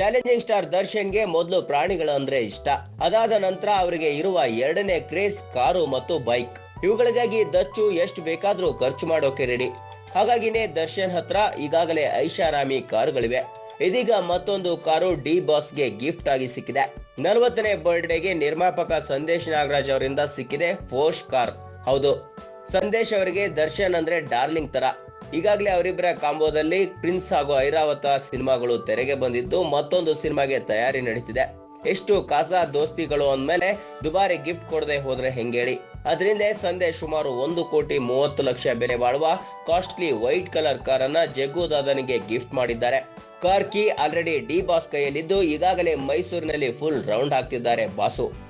Challenging star ದರ್ಶನ್ಗೆ ಮೊದಲು ಪ್ರಾಣಿಗಳು ಅಂದ್ರೆ ಇಷ್ಟ. ಅದಾದ ನಂತರ ಅವರಿಗೆ ಇರುವ ಎರಡನೇ ಕ್ರೇಜ್ ಕಾರು ಮತ್ತು ಬೈಕ್. ಇವುಗಳಿಗಾಗಿ ದಚ್ಚು ಎಷ್ಟು ಬೇಕಾದ್ರೂ ಖರ್ಚು ಮಾಡೋಕೆ ರೆಡಿ ಹಾಗಾಗಿನೇ ದರ್ಶನ್ ಹತ್ರ ಈಗಾಗಲೇ ಐಷಾರಾಮಿ ಕಾರುಗಳಿವೆ. ಇದೀಗ ಮತ್ತೊಂದು ಕಾರು ಡಿ ಬಾಸ್ಗೆ ಗಿಫ್ಟ್ ಆಗಿ ಸಿಕ್ಕಿದೆ. ನಲವತ್ತನೇ ಬರ್ಡೇಗೆ ನಿರ್ಮಾಪಕ ಸಂದೇಶ್ ನಾಗರಾಜ್ ಅವರಿಂದ ಸಿಕ್ಕಿದೆ ಫೋರ್ಸ್ ಕಾರ್ ಹೌದು. ಸಂದೇಶ್ ಅವರಿಗೆ ದರ್ಶನ್ ಅಂದ್ರೆ ಡಾರ್ಲಿಂಗ್ ತರ. ಈಗಾಗಲೇ ಅವರಿಬ್ಬರ ಕಾಂಬೋದಲ್ಲಿ ಪ್ರಿನ್ಸ್ ಹಾಗೂ ಐರಾವತ ಸಿನಿಮಾಗಳು ತೆರೆಗೆ ಬಂದಿದ್ದು ಮತ್ತೊಂದು ಸಿನಿಮಾಗೆ ತಯಾರಿ ನಡೀತಿದೆ. ಎಷ್ಟು ಕಾಸ ದೋಸ್ತಿಗಳು ಅಂದಮೇಲೆ ದುಬಾರಿ ಗಿಫ್ಟ್ ಕೊಡದೆ ಹೋದ್ರೆ ಹೆಂಗೇಳಿ? ಅದರಿಂದ ಸಂದೆ ಸುಮಾರು ಒಂದು ಕೋಟಿ ಮೂವತ್ತು ಲಕ್ಷ ಬೆಲೆ ಬಾಳುವ ಕಾಸ್ಟ್ಲಿ ವೈಟ್ ಕಲರ್ ಕಾರನ್ನ ಜಗ್ಗು ದಾದನಿಗೆ ಗಿಫ್ಟ್ ಮಾಡಿದ್ದಾರೆ. Car key already D boss ಕೈಯಲ್ಲಿದ್ದು ಈಗಾಗಲೇ ಮೈಸೂರಿನಲ್ಲಿ ಫುಲ್ ರೌಂಡ್ ಹಾಕ್ತಿದ್ದಾರೆ ಬಾಸು.